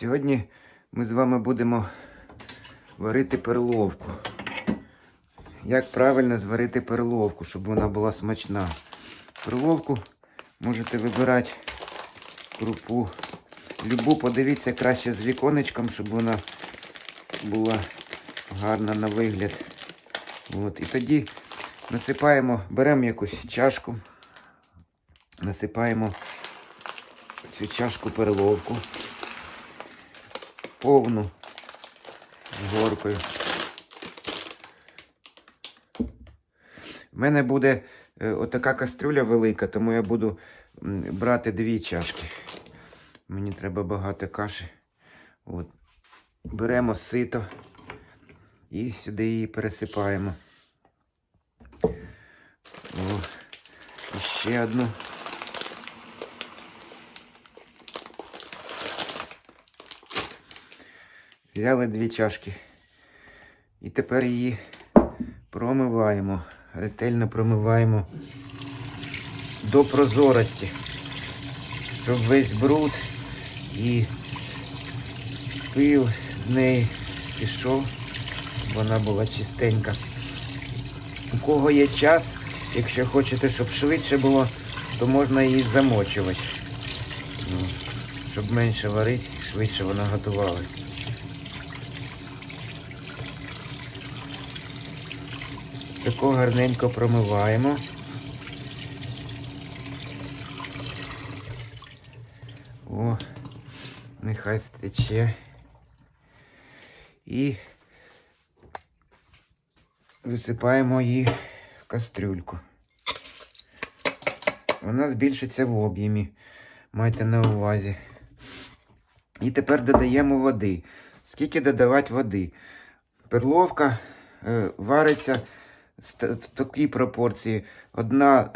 Сьогодні ми з вами будемо варити перловку. Як правильно зварити перловку, щоб вона була смачна. Перловку можете вибирати крупу. Любу подивіться краще з віконечком, щоб вона була гарна на вигляд. От. І тоді насипаємо, беремо якусь чашку, насипаємо цю чашку перловку повну горкою. У мене буде е, отака кастрюля велика, тому я буду брати дві чашки. Мені треба багато каші. От. Беремо сито і сюди її пересипаємо. О, ще одну. Взяли дві чашки. І тепер її промиваємо. Ретельно промиваємо до прозорості, щоб весь бруд і пил з неї пішов, вона була чистенька. У кого є час, якщо хочете, щоб швидше було, то можна її замочувати. Ну, щоб менше варити, швидше вона готувалась. Тако гарненько промиваємо. О, нехай стече. І висипаємо її в кастрюльку. Вона збільшиться в об'ємі. Майте на увазі. І тепер додаємо води. Скільки додавати води? Перловка е, вариться в такій пропорції. Одна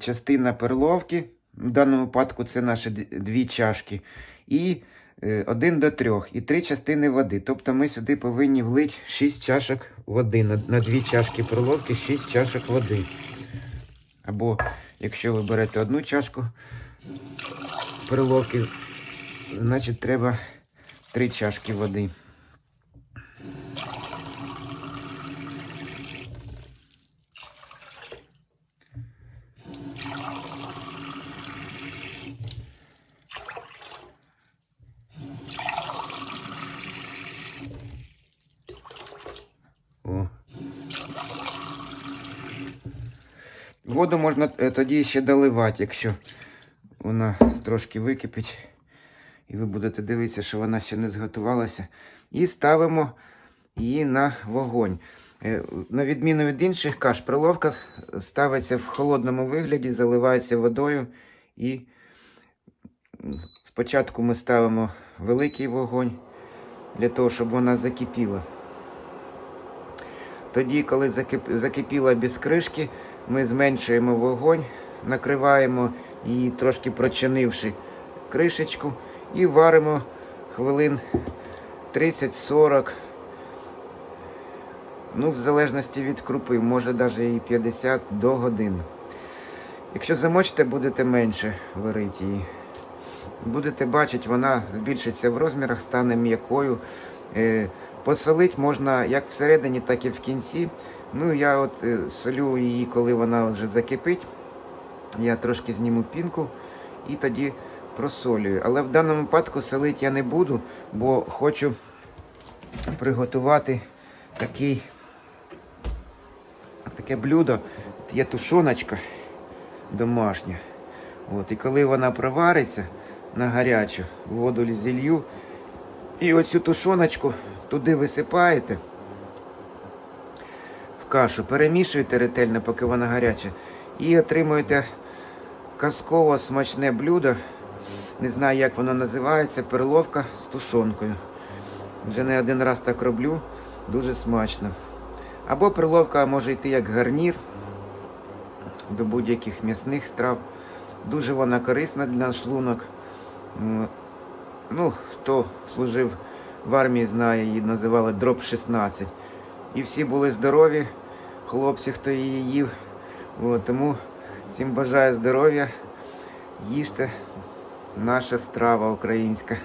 частина перловки, в даному випадку це наші дві чашки, і е, один до трьох, і три частини води. Тобто ми сюди повинні влити 6 чашок води. На, дві чашки перловки 6 чашок води. Або якщо ви берете одну чашку перловки, значить треба 3 чашки води. Воду можна е, тоді ще доливати, якщо вона трошки википить. І ви будете дивитися, що вона ще не зготувалася. І ставимо її на вогонь. Е, На відміну від інших каш, приловка ставиться в холодному вигляді, заливається водою. І спочатку ми ставимо великий вогонь для того, щоб вона закипіла. Тоді, коли закип- закипіла без кришки, ми зменшуємо вогонь, накриваємо її, трошки прочинивши кришечку, і варимо хвилин 30-40. Ну, в залежності від крупи, може навіть і 50 до години. Якщо замочите, будете менше варити її. Будете бачити, вона збільшиться в розмірах, стане м'якою. Е, Посолити можна як всередині, так і в кінці. Ну, я от е, солю її, коли вона вже закипить. Я трошки зніму пінку і тоді просолюю. Але в даному випадку солити я не буду, бо хочу приготувати такий, таке блюдо. Є тушоночка домашня. От, і коли вона провариться на гарячу, воду зілью, і оцю тушоночку туди висипаєте кашу, перемішуєте ретельно, поки вона гаряча, і отримуєте казково смачне блюдо. Не знаю, як воно називається, перловка з тушонкою. Вже не один раз так роблю, дуже смачно. Або перловка може йти як гарнір до будь-яких м'ясних страв. Дуже вона корисна для шлунок. Ну, хто служив в армії, знає, її називали дроб 16. І всі були здорові, хлопці, хто її їв. От, тому всім бажаю здоров'я. Їжте наша страва українська.